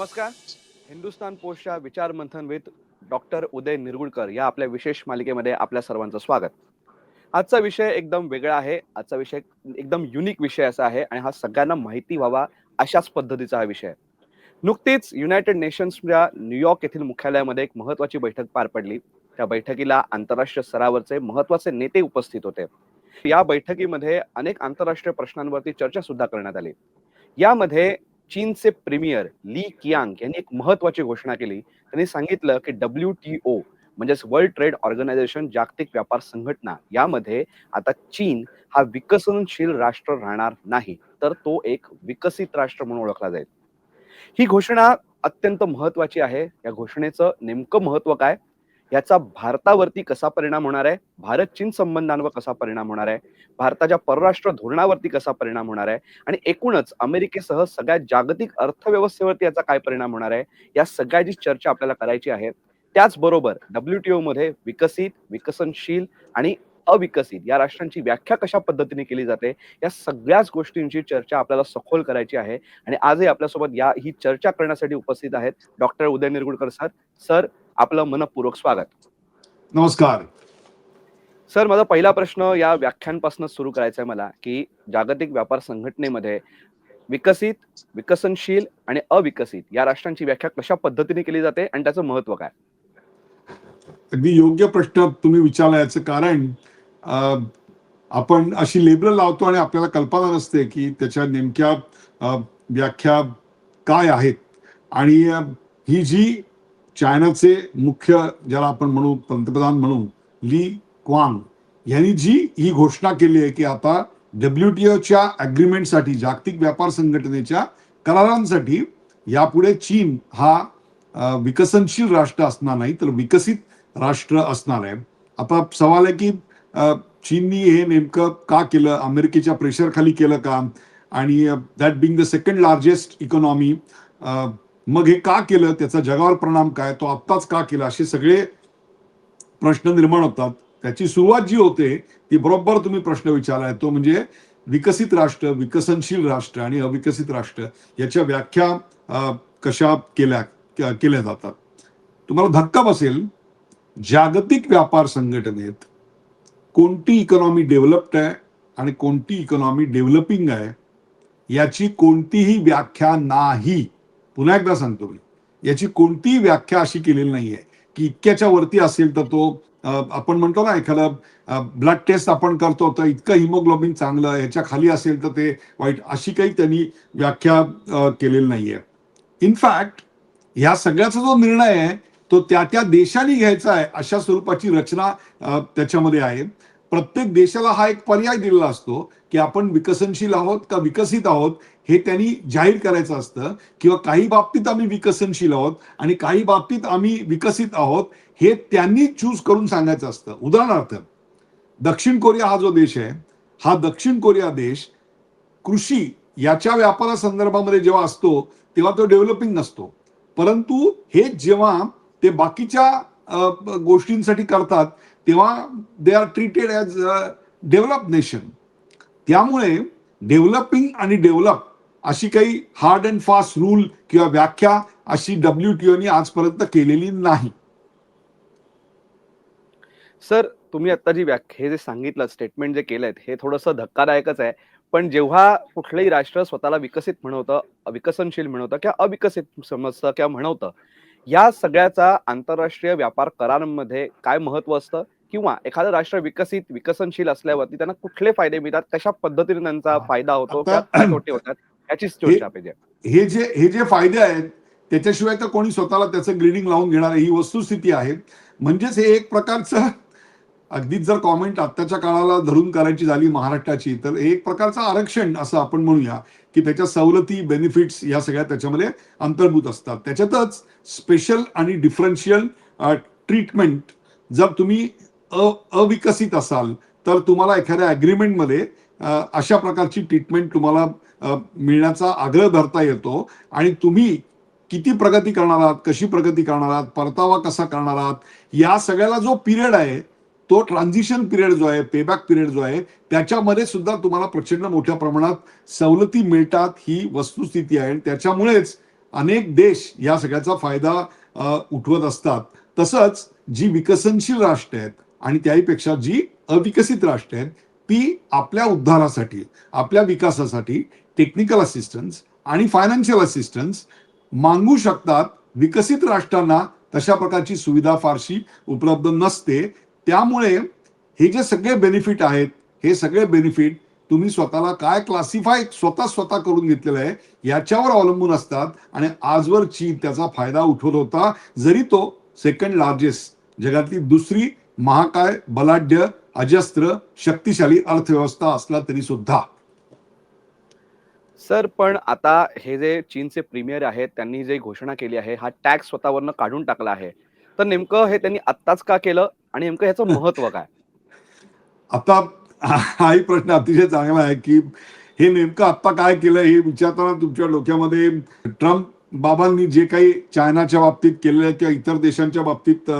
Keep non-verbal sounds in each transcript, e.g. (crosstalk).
नमस्कार. हिंदुस्तान पोस्टच्या विचार मंथन विथ डॉक्टर उदय निरगुडकर या आपल्या विशेष मालिकेमध्ये आपल्या सर्वांचं स्वागत. आजचा विषय एकदम वेगळा आहे. आजचा विषय एकदम युनिक विषय असा आहे आणि हा सगळ्यांना माहिती व्हावा अशाच पद्धतीचा हा विषय आहे. नुकतीच युनायटेड नेशन्सच्या न्यूयॉर्क येथील मुख्यालयामध्ये एक महत्वाची बैठक पार पडली. त्या बैठकीला आंतरराष्ट्रीय स्तरावरचे महत्त्वाचे नेते उपस्थित होते. या बैठकीमध्ये अनेक आंतरराष्ट्रीय प्रश्नांवरती चर्चा सुद्धा करण्यात आली. यामध्ये चीनचे प्रीमियर ली कियांग यांनी एक महत्वाची घोषणा केली. त्यांनी सांगितलं की डब्ल्यू टी ओ म्हणजेच वर्ल्ड ट्रेड ऑर्गनायझेशन जागतिक व्यापार संघटना यामध्ये आता चीन हा विकसनशील राष्ट्र राहणार नाही तर तो एक विकसित राष्ट्र म्हणून ओळखला जाईल. ही घोषणा अत्यंत महत्वाची आहे. या घोषणेचं नेमकं महत्त्व काय? याचा भारतावरती कसा परिणाम होणार आहे? भारत चीन संबंधांवर कसा परिणाम होणार आहे? भारताच्या परराष्ट्र धोरणावरती कसा परिणाम होणार आहे? आणि एकूणच अमेरिकेसह सगळ्या जागतिक अर्थव्यवस्थेवरती याचा काय परिणाम होणार आहे? या सगळ्याची चर्चा आपल्याला करायची आहे त्याचबरोबर डब्ल्यूटीओ मध्ये विकसित विकसनशील आणि अविकसित या राष्ट्रांची व्याख्या कशा पद्धतीने केली जाते? या सगळ्याच गोष्टींची चर्चा आपल्याला सखोल करायची आहे. आणि आजही आपल्यासोबत या ही चर्चा करण्यासाठी उपस्थित आहेत doctor Uday Nirgudkar sir. Sir आपलं मनपूर्वक स्वागत. नमस्कार. सर माझा पहिला प्रश्न या व्याख्यानपासून सुरू करायचा आहे मला की जागतिक व्यापार संघटनेमध्ये विकसित विकसनशील आणि अविकसित या राष्ट्रांची व्याख्या कशा पद्धतीने केली जाते आणि त्याचं महत्त्व काय? अगदी योग्य प्रश्न तुम्ही विचारला याचं कारण आपण अशी लेबल लावतो आणि आपल्याला कल्पना नसते की त्याच्या नेमक्या व्याख्या काय आहेत. आणि ही जी चायनाचे मुख्य ज्याला आपण म्हणू पंतप्रधान म्हणू ली क्वांग यांनी जी ही घोषणा केली आहे की आता डब्ल्यूटीओच्या अग्रीमेंटसाठी जागतिक व्यापार संघटनेच्या करारांसाठी यापुढे चीन हा विकसनशील राष्ट्र असणार नाही तर विकसित राष्ट्र असणार आहे. आता सवाल आहे की चीननी हे नेमकं का केलं? अमेरिकेच्या प्रेशरखाली केलं का आणि that being the second largest economy मग हे का केलं? त्याचा जगावर परिणाम काय? तो आत्ताच का केला? असे सगळे प्रश्न निर्माण होतात. त्याची सुरुवात जी होते ती बरोबर तुम्ही प्रश्न विचारलाय. तो म्हणजे विकसित राष्ट्र विकसनशील राष्ट्र आणि अविकसित राष्ट्र याच्या व्याख्या कशा केल्या केल्या जातात. तुम्हाला धक्का बसेल जागतिक व्यापार संघटनेत कोणती इकॉनॉमी डेव्हलप्ड आहे आणि कोणती इकॉनॉमी डेव्हलपिंग आहे याची कोणतीही व्याख्या नाही. पुन्हा एकदा सांगतो मी. याची कोणतीही व्याख्या अशी केलेली नाहीये. की इतक्याच्या वरती असेल तर तो आपण म्हणतो ना एखादा ब्लड टेस्ट आपण करतो तर इतकं हिमोग्लोबिन चांगलं याच्या खाली असेल तर ते वाईट अशी काही त्यांनी व्याख्या केलेली नाहीये. इनफॅक्ट ह्या सगळ्याचा जो निर्णय आहे तो त्या त्या देशाने घ्यायचा आहे अशा स्वरूपाची रचना त्याच्यामध्ये आहे. प्रत्येक देशाला हा एक पर्याय दिलेला असतो की आपण विकसनशील आहोत का विकसित आहोत हे त्यांनी जाहीर करायचं असतं किंवा काही बाबतीत आम्ही विकसनशील आहोत आणि काही बाबतीत आम्ही विकसित आहोत हे त्यांनी चूज करून सांगायचं असतं. उदाहरणार्थ दक्षिण कोरिया हा जो देश आहे हा दक्षिण कोरिया देश कृषी याच्या व्यापारासंदर्भामध्ये जेव्हा असतो तेव्हा तो डेव्हलपिंग नसतो. परंतु हे जेव्हा ते बाकीच्या गोष्टींसाठी करतात तेव्हा they are treated as develop nation त्यामुळे डेव्हलपिंग आणि डेव्हलप अशी काही हार्ड अँड फास्ट रूल किंवा व्याख्या अशी डब्ल्यू टी ओनी आजपर्यंत केलेली नाही. सर तुम्ही आता जी व्याख्या हे जे सांगितलं स्टेटमेंट जे केलंय हे थोडंसं धक्कादायकच आहे. पण जेव्हा कुठलंही राष्ट्र स्वतःला विकसित म्हणवतं विकसनशील म्हणवतं किंवा अविकसित समजतं किंवा म्हणवतं या सगळ्याचा आंतरराष्ट्रीय व्यापार करारांमध्ये काय महत्त्व असतं? किंवा एखादं राष्ट्र विकसित विकसनशील असल्यावरती त्यांना कुठले फायदे मिळतात? कशा पद्धतीने त्यांचा फायदा होतो? तोटे होतात? पाहिजे हे जे हे जे फायदे आहेत त्याच्याशिवाय तर कोणी स्वतःला त्याचं ग्रीडिंग लावून घेणार ही वस्तुस्थिती आहे. म्हणजेच हे एक प्रकारचं अगदीच जर कॉमेंट आत्ताच्या काळाला धरून करायची झाली महाराष्ट्राची तर एक प्रकारचं आरक्षण असं आपण म्हणूया की त्याच्या सवलती बेनिफिट्स या सगळ्या त्याच्यामध्ये अंतर्भूत असतात. त्याच्यातच स्पेशल आणि डिफरन्शियल ट्रीटमेंट जर तुम्ही अ अविकसित असाल तर तुम्हाला एखाद्या अग्रीमेंटमध्ये अशा प्रकारची ट्रीटमेंट तुम्हाला मिळण्याचा आग्रह धरता येतो. आणि तुम्ही किती प्रगती करणार आहात कशी प्रगती करणार आहात परतावा कसा करणार आहात या सगळ्याला जो पिरियड आहे तो ट्रान्झिशन पिरियड जो आहे पेबॅक पिरियड जो आहे त्याच्यामध्ये सुद्धा तुम्हाला प्रचंड मोठ्या प्रमाणात सवलती मिळतात ही वस्तुस्थिती आहे. त्याच्यामुळेच अनेक देश या सगळ्याचा फायदा उठवत असतात. तसंच जी विकसनशील राष्ट्र आहेत आणि त्याहीपेक्षा जी अविकसित राष्ट्र आहेत ती आपल्या उद्धारासाठी आपल्या विकासासाठी टेक्निकल असिस्टन्स आणि फायनान्शियल असिस्टन्स मागू शकतात. विकसित राष्ट्रांना तशा प्रकारची सुविधा फारशी उपलब्ध नसते. त्यामुळे हे जे सगळे बेनिफिट आहेत हे सगळे बेनिफिट तुम्ही स्वतःला काय क्लासिफाय स्वतः स्वतः करून घेतलेलं आहे याच्यावर अवलंबून असतात. आणि आजवर चीन त्याचा फायदा उठवत होता. जरी तो सेकंड लार्जेस्ट जगातली दुसरी महाकाय बलाढ्य अजस्त्र शक्तिशाली अर्थव्यवस्था असला तरी सुद्धा. सर पण आता हे जे चीनचे प्रीमियर आहेत त्यांनी जे घोषणा केली आहे हा टॅक्स स्वतःवरनं काढून टाकला आहे. तर नेमकं हे त्यांनी आत्ताच का केलं आणि नेमकं ह्याचं महत्त्व काय? (laughs) आता हाही प्रश्न अतिशय चांगला आहे की हे नेमकं आत्ता काय केलं हे विचारताना तुमच्या डोक्यामध्ये ट्रम्प बाबांनी जे काही चायनाच्या बाबतीत केलेलं आहे किंवा इतर देशांच्या बाबतीत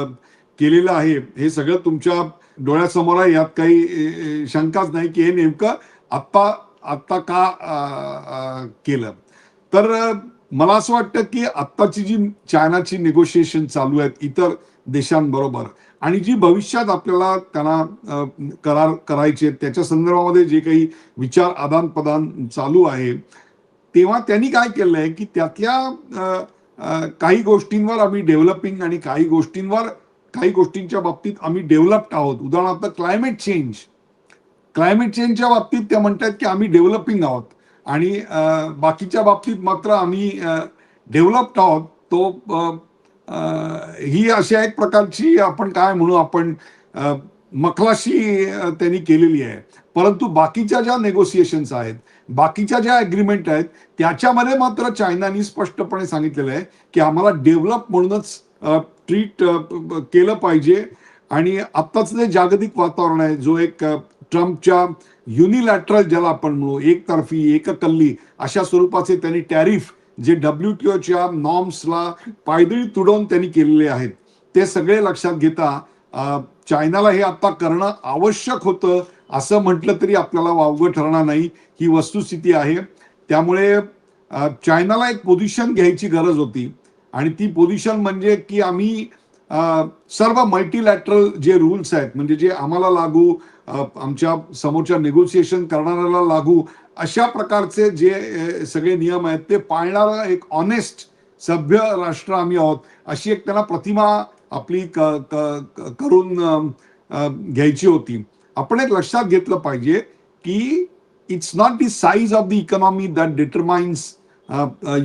केलेलं आहे हे सगळं तुमच्या डोळ्यासमोर आहे यात काही शंकाच नाही की हे नेमकं आत्ता आत्ता का केलं. तर मला असं वाटतं की आत्ताची जी चायनाची निगोशिएशन चालू आहेत इतर देशांबरोबर आणि जी भविष्यात आपल्याला त्यांना करार करायचे आहेत, त्याच्या संदर्भामध्ये जे काही विचार आदान प्रदान चालू आहे तेव्हा त्यांनी काय केलं आहे की त्यातल्या काही गोष्टींवर आम्ही डेव्हलपिंग आणि काही गोष्टींवर काही गोष्टींच्या बाबतीत आम्ही डेव्हलप्ड आहोत. उदाहरणार्थ क्लायमेट चेंज क्लायमेट चेंजच्या बाबतीत त्या म्हणतात की आम्ही डेव्हलपिंग आहोत. आणि बाकीच्या बाबतीत मात्र आम्ही डेव्हलप्ड आहोत. तो ही अशा एक प्रकारची आपण काय म्हणू आपण मखलाशी त्यांनी केलेली आहे. परंतु बाकीच्या ज्या नेगोसिएशन्स आहेत बाकीच्या ज्या अग्रीमेंट आहेत त्याच्यामध्ये मात्र चायनानी स्पष्टपणे सांगितलेलं आहे की आम्हाला डेव्हलप म्हणूनच ट्रीट uh, केलं पाहिजे. आणि आत्ताचं जे जागतिक वातावरण आहे जो एक ट्रम्पच्या युनिलॅटरल ज्याला आपण म्हणू एकतर्फी एककल्ली अशा स्वरूपाचे त्यांनी टॅरिफ जे डब्ल्यू टी ओच्या नॉर्म्सला पायदळी तुडवून त्यांनी केलेले आहेत ते सगळे लक्षात घेता चायनाला हे आता करणं आवश्यक होतं असं म्हटलं तरी आपल्याला वावगं ठरणार नाही ही वस्तुस्थिती आहे. त्यामुळे चायनाला एक पोझिशन घ्यायची गरज होती. आणि ती पोझिशन म्हणजे की आम्ही सर्व मल्टीलॅटरल जे रूल्स आहेत म्हणजे जे आम्हाला लागू आमच्या समोरच्या निगोसिएशन करणाऱ्याला लागू अशा प्रकारचे जे सगळे नियम आहेत ते पाळणारा एक ऑनेस्ट सभ्य राष्ट्र आम्ही आहोत अशी एक त्यांना प्रतिमा आपली क क- क- करून घ्यायची होती. आपण एक लक्षात घेतलं पाहिजे की it's not the size of the economy that determines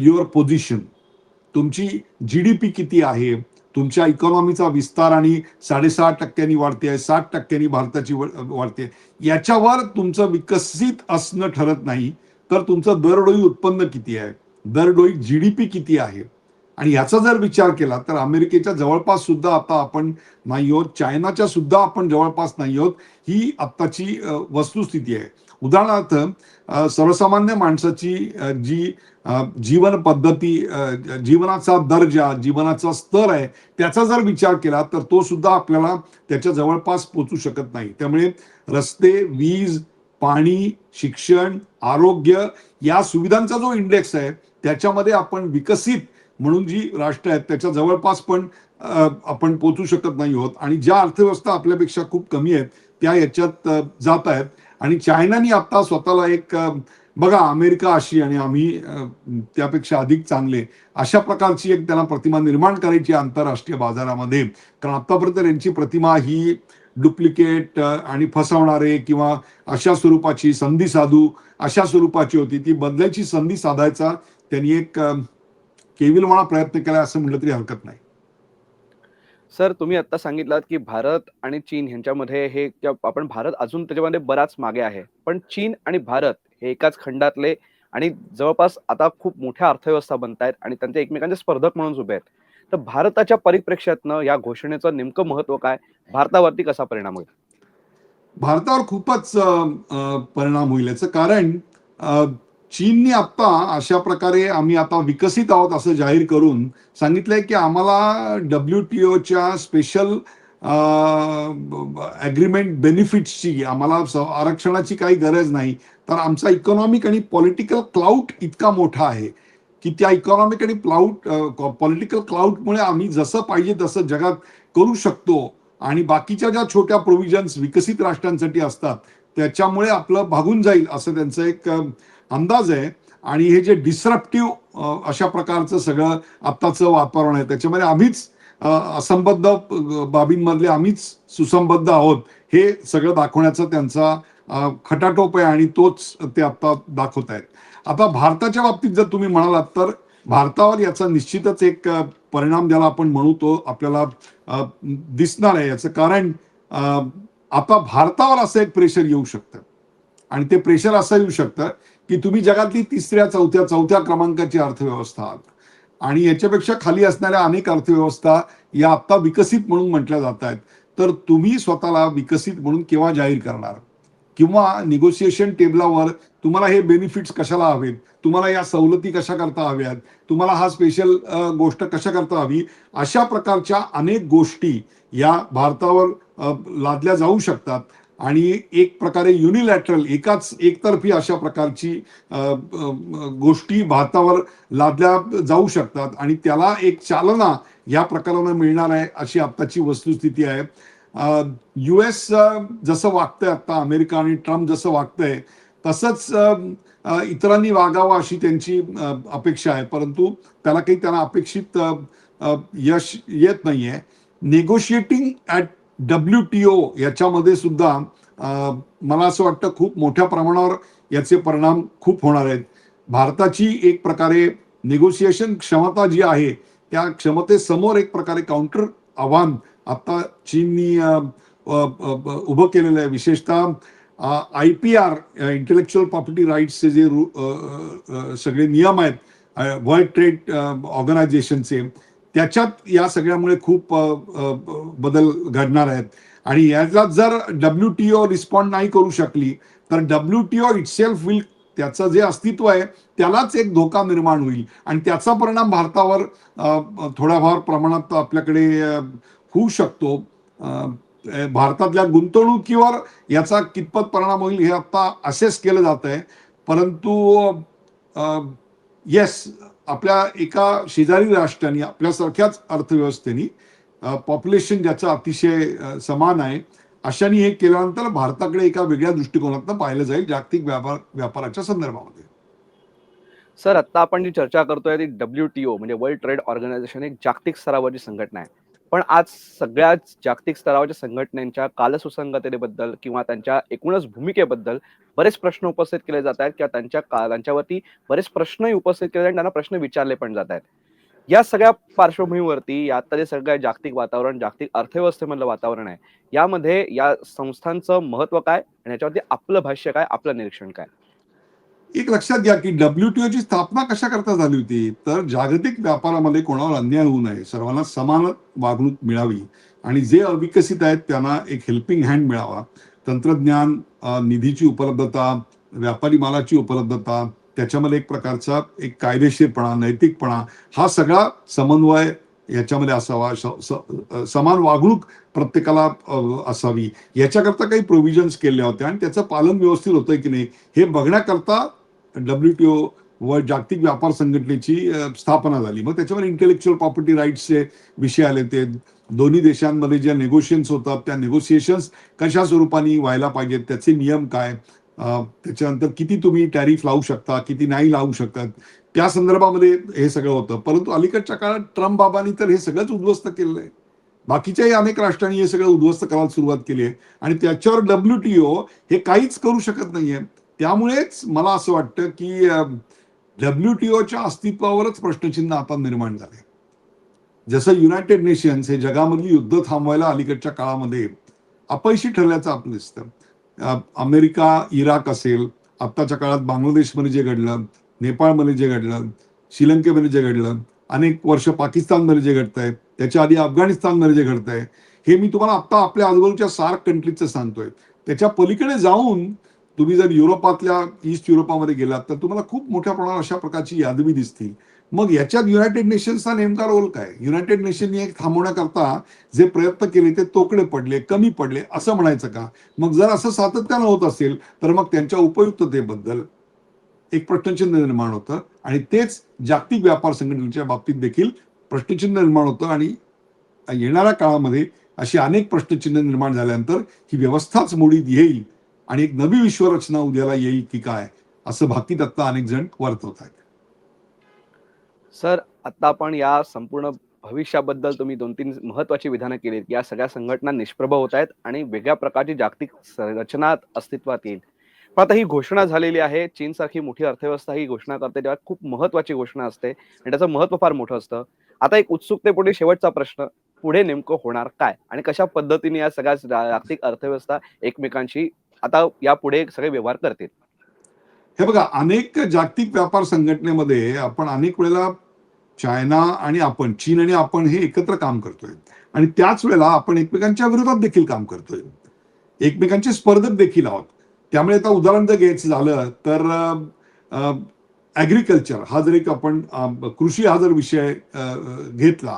your position तुमची जी डी पी किती आहे? तुमच्या इकॉनॉमीचा विस्तार आणि साडेसहा टक्क्यांनी वाढते आहे सात टक्क्यांनी भारताची वाढते याच्यावर तुमचं विकसित असणं ठरत नाही तर तुमचं दरडोई उत्पन्न किती आहे? दरडोई जी डी पी किती आहे? आणि याचा जर विचार केला तर अमेरिकेच्या जवळपास सुद्धा आता आपण नाही आहोत चायनाच्या सुद्धा आपण जवळपास नाही आहोत ही आत्ताची वस्तुस्थिती आहे. उदाहरणार्थ सर्वसामान्य माणसाची जी जीवन पद्धती जीवनाचा दर्जा जीवनाचा स्तर आहे त्याचा जर विचार केला तर तो सुद्धा आपल्याला त्याच्या जवळपास पोचू शकत नाही. त्यामुळे रस्ते वीज पाणी शिक्षण आरोग्य या सुविधांचा जो इंडेक्स आहे त्याच्यामध्ये आपण विकसित म्हणून जी राष्ट्र आहेत त्याच्या जवळपास पण आपण पोचू शकत नाही आहोत. आणि ज्या अर्थव्यवस्था आपल्यापेक्षा खूप कमी आहेत त्या याच्यात जात आहेत. आणि चायनानी आता स्वतःला एक बघा अमेरिका अशी आणि आम्ही त्यापेक्षा अधिक चांगले अशा प्रकारची एक त्यांना प्रतिमा निर्माण करायची आंतरराष्ट्रीय बाजारामध्ये. कारण आतापर्यंत यांची प्रतिमा ही डुप्लिकेट आणि फसवणारे किंवा अशा स्वरूपाची संधी साधू अशा स्वरूपाची होती. ती बदलायची संधी साधायचा त्यांनी एक केविलवाणा प्रयत्न केला असं म्हटलं तरी हरकत नाही. सर तुम्ही आता सांगितलात की भारत आणि चीन ह्यांच्यामध्ये हे किंवा आपण भारत अजून त्याच्यामध्ये बराच मागे आहे. पण चीन आणि भारत हे एकाच खंडातले आणि जवळपास आता खूप मोठ्या अर्थव्यवस्था बनत आहेत आणि त्यांचे एकमेकांचे स्पर्धक म्हणून उभे आहेत. तर भारताच्या परिप्रेक्ष्यातनं या घोषणेचं नेमकं महत्त्व काय? भारतावरती कसा परिणाम होईल? भारतावर खूपच परिणाम होईल याचं कारण चीनने आता अशा प्रकारे आम्ही आता विकसित आहोत असं जाहीर करून सांगितलंय की आम्हाला डब्ल्यू टी ओच्या स्पेशल ॲग्रीमेंट बेनिफिट्सची आम्हाला आरक्षणाची काही गरज नाही. तर आमचा इकॉनॉमिक आणि पॉलिटिकल क्लाउट इतका मोठा आहे की त्या इकॉनॉमिक आणि क्लाउट पॉलिटिकल क्लाउटमुळे आम्ही जसं पाहिजे तसं जगात करू शकतो. आणि बाकीच्या ज्या छोट्या प्रोव्हिजन्स विकसित राष्ट्रांसाठी असतात त्याच्यामुळे आपलं भागून जाईल असं त्यांचं एक अंदाज आहे आणि हे जे डिसरप्टिव्ह अशा प्रकारचं सगळं आत्ताचं वातावरण आहे त्याच्यामध्ये आम्हीच असंबद्ध बाबींमधले आम्हीच सुसंबद्ध आहोत हे सगळं दाखवण्याचा त्यांचा खटाटोप आहे आणि तोच ते आता दाखवत आहेत. आता भारताच्या बाबतीत जर तुम्ही म्हणालात तर भारतावर याचा निश्चितच एक परिणाम ज्याला आपण म्हणू तो आपल्याला दिसणार आहे. याचं कारण आता भारतावर असं एक प्रेशर येऊ शकतं. आणि ते प्रेशर असं येऊ शकतं की तुम्ही जगातली तिसऱ्या चौथ्या चौथ्या क्रमांकाची अर्थव्यवस्था आहात. आणि याच्यापेक्षा खाली असणाऱ्या अनेक अर्थव्यवस्था या आत्ता विकसित म्हणून म्हटल्या जात आहेत. तर तुम्ही स्वतःला विकसित म्हणून केव्हा जाहीर करणार? किंवा निगोसिएशन टेबलावर तुम्हाला हे बेनिफिट्स कशाला हवेत? तुम्हाला या सवलती कशा करता हव्यात? तुम्हाला हा स्पेशल गोष्ट कशा करता हवी? अशा प्रकारच्या अनेक गोष्टी या भारतावर लादल्या जाऊ शकतात. आणि एक प्रकारे युनिलॅटरल एकाच एकतर्फी अशा प्रकारची गोष्टी भारतावर लादल्या जाऊ शकतात आणि त्याला एक चालना या प्रकारानं मिळणार आहे अशी आत्ताची वस्तुस्थिती आहे. यू एस जसं वागतंय आता अमेरिका आणि ट्रम्प जसं वागतंय तसंच इतरांनी वागावं अशी त्यांची अपेक्षा आहे. परंतु त्याला काही त्यांना अपेक्षित यश येत नाहीये. Negotiating at W T O याच्यामध्ये सुद्धा मला असं वाटतं खूप मोठ्या प्रमाणावर याचे परिणाम खूप होणार आहेत. भारताची एक प्रकारे निगोसिएशन क्षमता जी आहे त्या क्षमतेसमोर एक प्रकारे काउंटर आव्हान आता चीननी उभं केलेलं आहे. विशेषतः I P R intellectual property राईट्सचे जे सगळे नियम आहेत वर्ल्ड ट्रेड ऑर्गनायझेशनचे त्याच्यात या सगळ्यामुळे खूप बदल घडणार आहेत. आणि याला जर डब्ल्यू टी ओ रिस्पॉन्ड नाही करू शकली तर W T O itself will त्याचं जे अस्तित्व आहे त्यालाच एक धोका निर्माण होईल. आणि त्याचा परिणाम भारतावर थोड्याफार प्रमाणात आपल्याकडे होऊ शकतो. भारतातल्या गुंतवणुकीवर याचा कितपत परिणाम होईल हे आता असेस केलं जात आहे परंतु येस आपल्या एका शेजारी राष्ट्राने आपल्यासारख्याच अर्थव्यवस्थेनी पॉप्युलेशन ज्याचं अतिशय समान आहे अशाने हे केल्यानंतर भारताकडे एका वेगळ्या दृष्टिकोनातून पाहिलं जाईल जागतिक व्यापार व्यापाराच्या संदर्भामध्ये. सर आता आपण जी चर्चा करतोय ती डब्ल्यू टी ओ म्हणजे वर्ल्ड ट्रेड ऑर्गनायझेशन एक जागतिक स्तरावरची संघटना आहे. पण आज सगळ्याच जागतिक स्तरावरच्या संघटनेच्या कालसुसंगततेबद्दल किंवा त्यांच्या एकूणच भूमिकेबद्दल बरेच प्रश्न उपस्थित केले जात आहेत किंवा त्यांच्या त्यांच्यावरती बरेच प्रश्नही उपस्थित केले आणि त्यांना प्रश्न विचारले पण जात आहेत. या सगळ्या पार्श्वभूमीवरती या आता सगळ्या सगळं जागतिक वातावरण जागतिक अर्थव्यवस्थेमधलं वातावरण आहे. यामध्ये या संस्थांचं महत्त्व काय आणि याच्यावरती आपलं भाष्य काय आपलं निरीक्षण काय? एक लक्षात घ्या की डब्ल्यूटीओ ओची स्थापना कशा करता झाली होती? तर जागतिक व्यापारामध्ये कोणावर अन्याय होऊ नये. सर्वांना समान वागणूक मिळावी. आणि जे अविकसित आहेत त्यांना एक हेल्पिंग हँड मिळावा. तंत्रज्ञान निधीची उपलब्धता व्यापारी मालाची उपलब्धता त्याच्यामध्ये एक प्रकारचा एक कायदेशीरपणा नैतिकपणा हा सगळा समन्वय याच्यामध्ये असावा समान वागणूक प्रत्येकाला असावी. याच्याकरता काही प्रोव्हिजन्स केल्या होत्या आणि त्याचं पालन व्यवस्थित होतंय की नाही हे बघण्याकरता डब्ल्यूटीओ व जागतिक व्यापार संघटनेची स्थापना झाली. मग त्याच्यावर इंटेलेक्च्युअल प्रॉपर्टी राईट्सचे विषय आले ते. दोन्ही देशांमध्ये ज्या नेगोशिएशन्स होतात त्या नेगोशिएशन्स कशा स्वरूपाने व्हायला पाहिजेत त्याचे नियम काय? त्याच्यानंतर किती तुम्ही टॅरिफ लावू शकता किती नाही लावू शकत? त्या संदर्भामध्ये हे सगळं होतं. परंतु अलीकडच्या काळात ट्रम्प बाबांनी तर हे सगळंच उद्ध्वस्त केलेलं आहे. बाकीच्याही अनेक राष्ट्रांनी हे सगळं उद्ध्वस्त करायला सुरुवात केली आहे. आणि त्याच्यावर डब्ल्यूटीओ हे काहीच करू शकत नाहीये त्यामुळेच मला असं वाटतं की डब्ल्यूटीओच्या अस्तित्वावरच प्रश्नचिन्ह आता निर्माण झाले. जसं युनायटेड नेशन्स हे जगामधली युद्ध थांबवायला अलीकडच्या काळामध्ये अपयशी ठरल्याचं आपलं दिसतं. अमेरिका इराक असेल आत्ताच्या काळात बांगलादेशमध्ये जे घडलं नेपाळमध्ये जे घडलं श्रीलंकेमध्ये जे घडलं अनेक वर्ष पाकिस्तानमध्ये जे घडत आहे त्याच्या आधी अफगाणिस्तानमध्ये जे घडत आहे हे मी तुम्हाला आत्ता आपल्या आजूबाजूच्या सार्क कंट्रीजचं सांगतोय. त्याच्या पलीकडे जाऊन तुम्ही जर युरोपातल्या ईस्ट युरोपामध्ये गेलात तर तुम्हाला खूप मोठ्या प्रमाणात अशा प्रकारची यादवी दिसतील. मग याच्यात युनायटेड नेशन्सचा नेमका रोल काय? युनायटेड नेशनने एक थांबवण्याकरता जे प्रयत्न केले ते तोकडे पडले कमी पडले असं म्हणायचं का? मग जर असं सातत्यानं होत असेल तर मग त्यांच्या उपयुक्ततेबद्दल एक प्रश्नचिन्ह निर्माण होतं. आणि तेच जागतिक व्यापार संघटनेच्या बाबतीत देखील प्रश्नचिन्ह निर्माण होतं. आणि येणाऱ्या काळामध्ये अशी अनेक प्रश्नचिन्ह निर्माण झाल्यानंतर ही व्यवस्थाच मोडीत येईल आणि एक नवी विश्वरचना उद्याला येईल की काय असं भाकीत आता अनेक जण वर्तवत आहेत. सर आता आपण या संपूर्ण भविष्याबद्दल तुम्ही दोन तीन महत्वाची विधानं केलीत. या सगळ्या संघटना निष्प्रभ होत आहेत आणि वेगळ्या प्रकारची जागतिक स- रचना अस्तित्वात येईल. पण आता ही घोषणा झालेली आहे. चीन सारखी मोठी अर्थव्यवस्था ही घोषणा करते तेव्हा खूप महत्वाची घोषणा असते. आणि त्याचं महत्त्व फार मोठं असतं. आता एक उत्सुकतेपुढे शेवटचा प्रश्न पुढे नेमकं होणार काय? आणि कशा पद्धतीने या सगळ्या जागतिक अर्थव्यवस्था एकमेकांशी आता यापुढे सगळे व्यवहार करतील? हे बघा अनेक जागतिक व्यापार संघटनेमध्ये आपण अनेक वेळेला चायना आणि आपण चीन आणि आपण हे एकत्र काम करतोय. आणि त्याच वेळेला आपण एकमेकांच्या विरोधात देखील काम करतोय. एकमेकांचे स्पर्धक देखील आहोत. त्यामुळे आता उदाहरण जर घ्यायचं झालं तर ॲग्रिकल्चर हा जर एक आपण कृषी हा जर विषय घेतला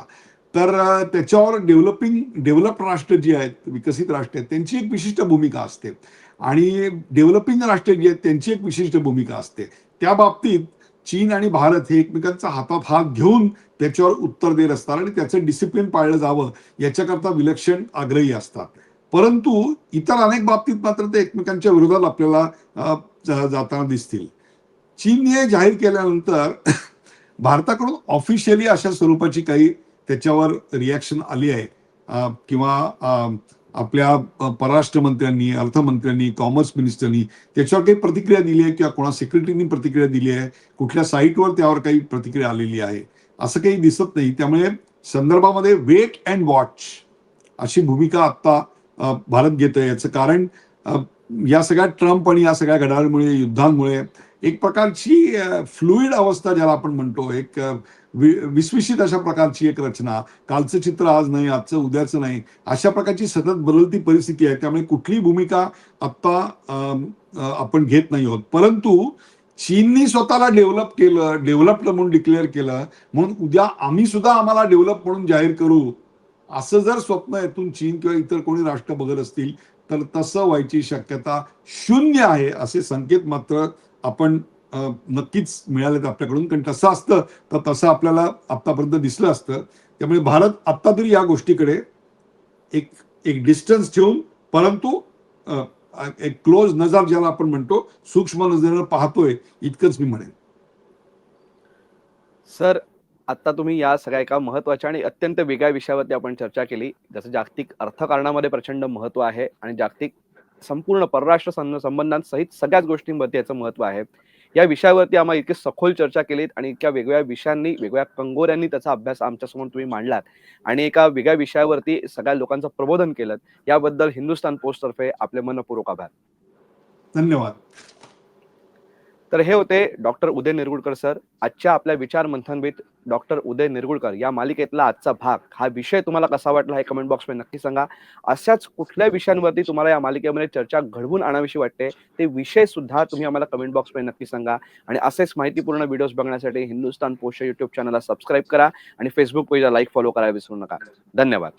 तर त्याच्यावर डेव्हलपिंग डेव्हलप राष्ट्र जी आहेत विकसित राष्ट्र आहेत त्यांची एक विशिष्ट भूमिका असते. आणि डेव्हलपिंग राष्ट्र जी आहेत त्यांची एक विशिष्ट भूमिका असते. त्या बाबतीत चीन आणि भारत हे एकमेकांचा हातात हात घेऊन त्याच्यावर उत्तर देत असतात आणि त्याचं डिसिप्लिन पाळलं जावं याच्याकरता विलक्षण आग्रही असतात. परंतु इतर अनेक बाबतीत मात्र ते एकमेकांच्या विरोधात आपल्याला जाताना दिसतील. चीनने जाहीर केल्यानंतर (coughs) भारताकडून ऑफिशियली अशा स्वरूपाची काही त्याच्यावर रिॲक्शन आली आहे. किंवा आपल्या परराष्ट्र मंत्र्यांनी अर्थमंत्र्यांनी कॉमर्स मिनिस्टरनी त्याच्यावर काही प्रतिक्रिया दिली आहे किंवा कोणा सेक्रेटरीनी प्रतिक्रिया दिली आहे. कुठल्या साईटवर त्यावर काही प्रतिक्रिया आलेली आहे. असं काही दिसत नाही. त्यामुळे संदर्भामध्ये वेट अँड वॉच अशी भूमिका आता भारत घेतोय याचं कारण या सगळ्या ट्रम्प आणि या सगळ्या घडामोडीमुळे युद्धांमुळे एक प्रकारची फ्लुईड अवस्था ज्याला आपण म्हणतो एक विस्विशित अशा प्रकारची एक रचना. कालचं चित्र आज नाही आजचं उद्याचं नाही. अशा प्रकारची सतत बदलती परिस्थिती आहे. त्यामुळे कुठली भूमिका आत्ता आपण घेत नाही आहोत. परंतु चीननी स्वतःला डेव्हलप केलं डेव्हलप्ड म्हणून डिक्लेअर केलं. म्हणून उद्या आम्ही सुद्धा आम्हाला डेव्हलप म्हणून जाहीर करू. असं जर स्वप्न यातून चीन किंवा इतर कोणी राष्ट्र बघत असतील तर तसं व्हायची शक्यता शून्य आहे असे संकेत मात्र आपण नक्कीच मिळालेत आपल्याकडून. कारण तसं असतं तर तसं आपल्याला आतापर्यंत दिसलं असतं. त्यामुळे भारत आत्ता तरी या गोष्टीकडे एक एक डिस्टन्स ठेवून परंतु एक क्लोज नजर ज्याला आपण म्हणतो सूक्ष्म नजरेनं पाहतोय इतकंच मी म्हणेन. सर आता तुम्ही या सगळ्या एका महत्त्वाच्या आणि अत्यंत वेगळ्या विषयावरती आपण चर्चा केली ज्याचं जागतिक अर्थकारणामध्ये प्रचंड महत्त्व आहे आणि जागतिक संपूर्ण परराष्ट्र संबंधांसहित सगळ्याच गोष्टींवरती याचं महत्त्व आहे. या विषयावरती आम्हाला इतकी सखोल चर्चा केलीत आणि इतक्या वेगवेगळ्या विषयांनी वेगवेगळ्या कंगोऱ्यांनी त्याचा अभ्यास आमच्यासमोर तुम्ही मांडलात आणि एका वेगळ्या विषयावरती सगळ्या लोकांचं प्रबोधन केलं याबद्दल हिंदुस्थान पोस्ट तर्फे आपले मनपूर्वक आभार. धन्यवाद. तर हे होते डॉक्टर उदय निरगुडकर सर. आजच्या आपल्या विचार मंथनभीत डॉक्टर उदय निरगुडकर या मालिकेतला आजचा भाग. हा विषय तुम्हाला कसा वाटला हे कमेंट बॉक्समध्ये नक्की सांगा. अशाच कुठल्या विषयांवरती तुम्हाला या मालिकेमध्ये चर्चा घडवून आणावीशी वाटते ते विषय सुद्धा तुम्ही आम्हाला कमेंट बॉक्समध्ये नक्की सांगा. आणि असेच माहितीपूर्ण व्हिडिओज बघण्यासाठी हिंदुस्तान पोस्ट युट्यूब चॅनलला सबस्क्राईब करा आणि फेसबुक पेजला लाईक फॉलो करायला विसरू नका. धन्यवाद.